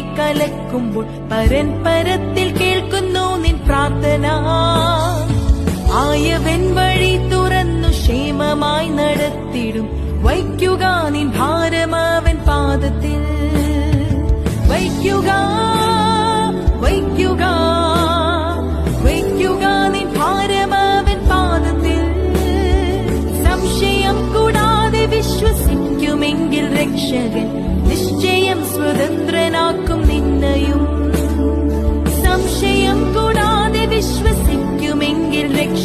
കലക്കുമ്പോൾ പരൻ പരത്തിൽ കേൾക്കുന്നു നിൻ പ്രാർത്ഥന. ആയവൻ വഴി തുറന്നു ക്ഷേമമായി നടത്തിടും. വയ്ക്കുക നിൻ ഭാരമാവൻ പാദത്തിൽ. വയ്ക്കുക വയ്ക്കുക വയ്ക്കുക നിൻ ഭാരമാവൻ പാദത്തിൽ. സംശയം കൂടാതെ വിശ്വസിക്കുമെങ്കിൽ രക്ഷകൻ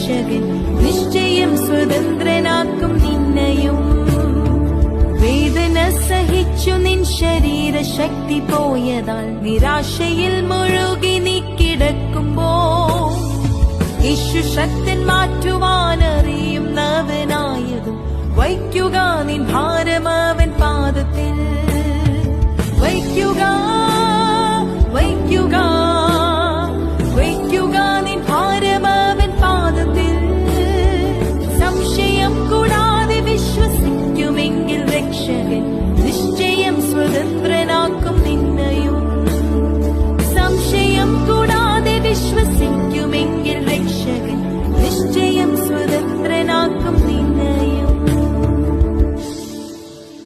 രക്ഷകൻ നിശ്ചയം സ്വതന്ത്രനാക്കും നിന്നയും. വേദന സഹിച്ചു നിൻ ശരീരശക്തി പോയതാൽ നിരാശയിൽ മുഴുകി നീ കിടക്കുമ്പോ യേശു ശക്തൻ മാറ്റുവാനറിയുന്നവനായതും വയ്ക്കുക നിൻ ഭാരമവൻ പാദത്തിൽ. വയ്ക്കുക വയ്ക്കുക വയ്ക്കുക നിൻ ഭാരമവൻ